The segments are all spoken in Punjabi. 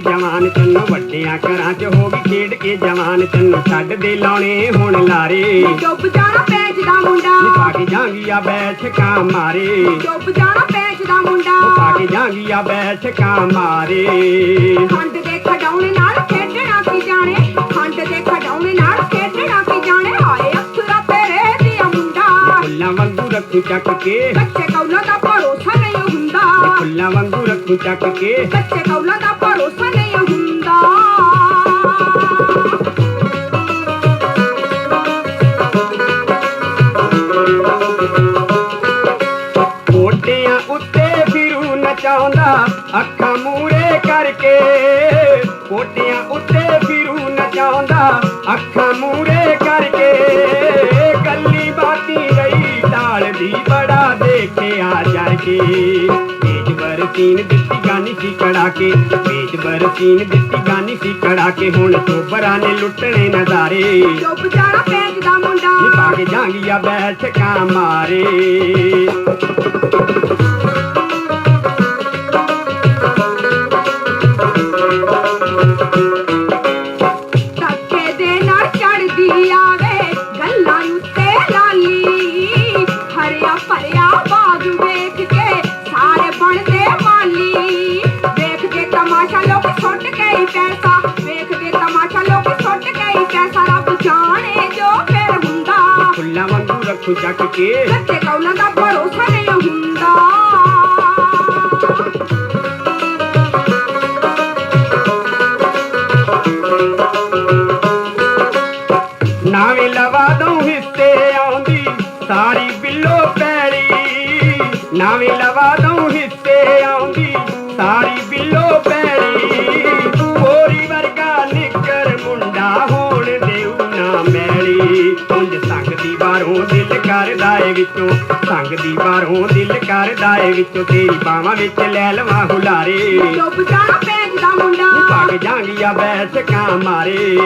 ਜਾਨ ਤੈਨੂੰ ਵੱਡਿਆਂ ਘਰਾਂ 'ਚ ਹੋ ਗਈ ਖੇਡ ਕੇ ਜਵਾਨ ਤੈਨੂੰ ਛੱਡ ਦੇ ਲਾਉਣੇ ਹੁਣ ਲਾਰੇ। ਡੁੱਬ ਜਾਣਾ ਵੇਚਦਾ ਮੁੰਡਾ। ਪਾ ਕੇ ਜਾਂਗੀਆਂ ਬੈਠ ਕਾ ਮਾਰੇ। ਡੁੱਬ ਜਾਣਾ ਵੇਚਦਾ ਮੁੰਡਾ। ਪਾ ਕੇ ਜਾਂਗੀਆਂ ਬੈਠ ਕਾ ਮਾਰੇ। ਖੰਡ ਦੇ ਖਡਾਉਣੇ ਨਾਲ ਖੇਡਣਾ ਕੀ ਜਾਣੇ। ਖੰਡ ਦੇ ਖਡਾਉਣੇ ਨਾਲ ਖੇਡਣਾ ਕੀ ਜਾਣੇ। ਹਾਏ ਅਖਰਾ ਤੇਰੇ ਦੀ ਮੁੰਡਾ। ਫੁੱਲਾਂ ਵਾਂਗੂ ਰੱਖੂ ਚੱਕ ਕੇ। ਕੱਚੇ ਕੌਲਾਂ ਦਾ ਫੁੱਲਾਂ ਵਾਂਗੂ ਰੱਖੂ ਚੱਕ ਕੇ। ਕੱਚੇ ਕੌਲਾਂ ਦਾ ਭਰੋਸਾ ਨਹੀਂ ਹੁੰਦਾ। ਕੋਟਿਆਂ ਉੱਤੇ ਫਿਰੂ ਨਚਾਉਂਦਾ ਅੱਖਾਂ ਮੂਰੇ ਕਰਕੇ। ਕੋਟਿਆਂ ਉੱਤੇ ਫਿਰੂ ਨਚਾਉਂਦਾ ਅੱਖਾਂ ਮੂਰੇ ਕਰਕੇ। ਕੱਲੀ ਬਾਤੀ ਗਈ ਢਾਲ ਦੀ ਬੜਾ ਦੇਖਿਆ ਜਰ ਕੇ ਬਰਸੀਨ ਦਿੱਤੀ ਗਾਨੀ ਸੀ ਕੜਾ ਕੇ ਵੇਚ ਬਰਸੀਨ ਦਿੱਤੀ ਗਾਨੀ ਸੀ ਕੜਾ ਕੇ ਹੁਣ ਚੋਬਰਾਂ ਨੇ ਲੁੱਟਣੇ ਨਜ਼ਾਰੇ ਡੁੱਬ ਜਾਣਾ ਵੇਚਦਾ ਮੁੰਡਾ। ਨੀ ਪਾ ਕੇ ਜਾਂਗੀਆਂ ਬੈਠ ਕਾ ਮਾਰੇ। ਰੱਖੂ ਚੱਕ ਕੇ। ਕੱਚੇ ਕੌਲਾਂ ਦਾ ਭਰੋਸਾ ਨਹੀਂ ਹੁੰਦਾ। ਨਾਵੇਂ ਲਵਾ ਦਊ ਹਿੱਸੇ ਆਉਂਦੀ ਸਾਰੀ ਬਿੱਲੋ ਪੈਲੀ ਨਾਵੇਂ ਲਵਾ ਦਊ ਹਿੱਸੇ ਆਉਂਦੀ ਸਾਰੀ ਸੰਗ ਦੀ ਬਾਹਰੋਂ ਦਿਲ ਕਰਦਾ ਏ ਵਿੱਚੋਂ। ਸੰਗ ਦੀ ਬਾਹਰੋਂ ਦਿਲ ਕਰਦਾ ਏ ਵਿੱਚੋਂ। ਤੇਰੀ ਬਾਹਾਂ ਵਿੱਚ ਲੈ ਲਵਾਂ ਹੁਲਾਰੇ। ਡੁੱਬ ਜਾਣਾ ਵੇਚਦਾ ਮੁੰਡਾ। ਪੱਗ ਜਾਂਗੀਆਂ ਬੈਠ ਕਾ ਮਾਰੇ।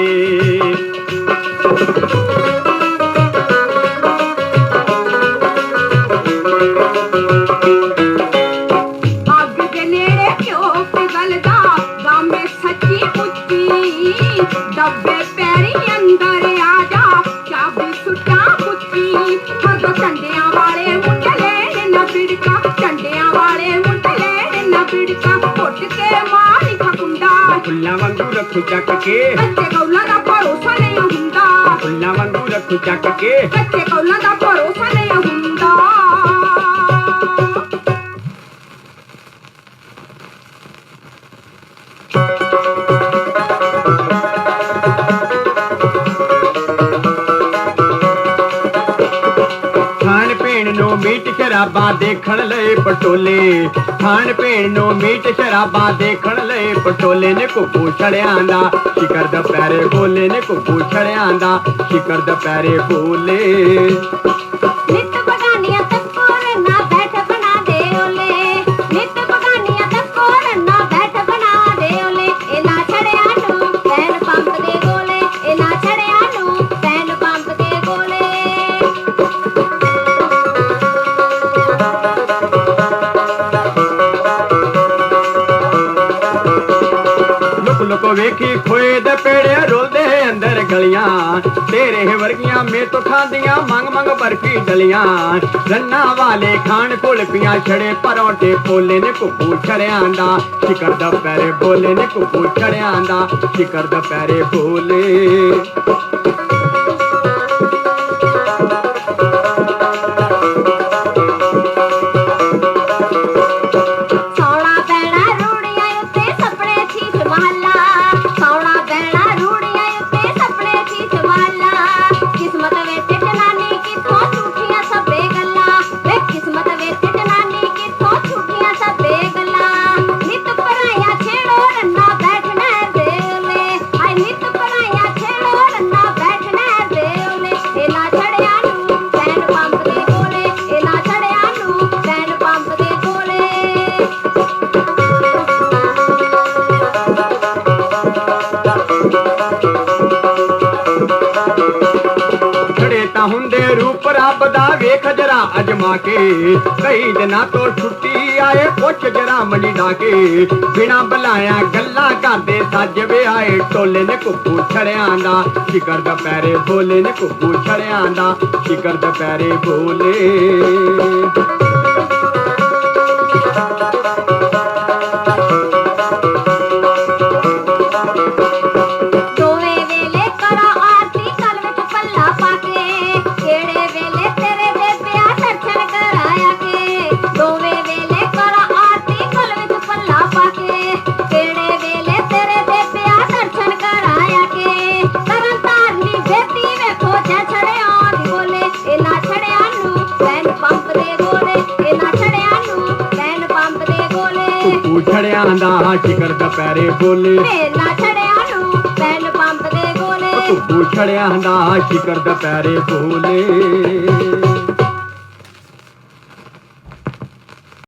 ਫੁੱਲਾਂ ਵਾਂਗੂ ਰੱਖੂ ਚੱਕ ਕੇ। ਕੱਚੇ ਕੌਲਾਂ ਦਾ ਭਰੋਸਾ ਨਹੀਂ ਹੁੰਦਾ। ਫੁੱਲਾਂ ਵਾਂਗੂ ਰੱਖੂ ਚੱਕ ਕੇ। ਕੱਚੇ ਕੌਲਾਂ ਦਾ ਸ਼ਰਾਬਾਂ ਦੇਖਣ ਲਈ ਪਟੋਲੇ। ਖਾਣ ਪੀਣ ਨੂੰ ਮੀਟ ਸ਼ਰਾਬਾਂ ਦੇਖਣ ਲਈ ਪਟੋਲੇ ਨੇ ਕੁੱਕੂ ਛੜਿਆਂ ਦਾ। ਸ਼ਿਕਰ ਦੁਪਹਿਰੇ ਬੋਲੇ ਨੇ ਕੁੱਕੂ ਛੜਿਆਂ ਦਾ। ਸ਼ਿਕਰ ਦੁਪਹਿਰੇ ਬੋਲੇ ਨਿਤ ਬਗਾਨੀਆਂ ਲੁਕ ਲੁਕ ਵੇਖੀ ਖੋਏ ਦੇ ਪੇੜੇ ਰੋਲਦੇ ਅੰਦਰ ਗਲੀਆਂ। ਤੇਰੇ ਵਰਗੀਆਂ ਮੇ ਤੋਂ ਖਾਂਦੀਆਂ, ਮੰਗ ਮੰਗ ਬਰਫੀ ਡਲੀਆਂ। ਰੰਨਾ ਵਾਲੇ ਖਾਣ ਕੁਲਪੀਆਂ ਛੜੇ ਪਰੌਂਠੇ ਪੋਲੇ ਨੇ ਕੁੱਕੂ ਛੜਿਆਂ ਦਾ। ਸ਼ਿਕਰ ਦਾ ਪੈਰੇ ਬੋਲੇ ਨੇ ਕੁੱਕੂ ਛੜਿਆਂ ਦਾ। ਸ਼ਿਕਰ ਦਾ ਪੈਰੇ ਬੋਲੇ। ਤਾਂ ਹੁੰਦੇ ਰੂਪ ਰੱਬ ਦਾ ਵੇਖ ਜਰਾ ਅਜਮਾ ਕੇ। ਕਈ ਦਿਨਾਂ ਤੋਂ ਛੁੱਟੀ ਆਏ, ਪੁੱਛ ਜਰਾ ਮਣੀ ਡਾਕੇ ਬਿਨਾ ਬੁਲਾਇਆ ਗੱਲਾਂ ਕਰਦੇ ਸੱਜ ਵੇ ਆਏ ਟੋਲੇ ਨੇ ਕੁੱਕੂ ਛੜਿਆਂ ਦਾ। ਸ਼ਿਕਰ ਦੁਪਹਿਰੇ ਬੋਲੇ ਨੇ ਕੁੱਕੂ ਛੜਿਆਂ ਦਾ। ਸ਼ਿਕਰ ਦੁਪਹਿਰੇ ਬੋਲੇ ਛੜਿਆਂ ਦਾ ਸ਼ਿਕਰ ਦੁਪਹਿਰੇ ਬੋਲੇ। ਇਹਨਾਂ ਛੜਿਆਂ ਨੂੰ ਬੈਨ ਪੰਪ ਦੇ ਗੋਲੇ ਕੁੱਕੂ ਛੜਿਆਂ ਦਾ ਸ਼ਿਕਰ ਦੁਪਹਿਰੇ ਬੋਲੇ।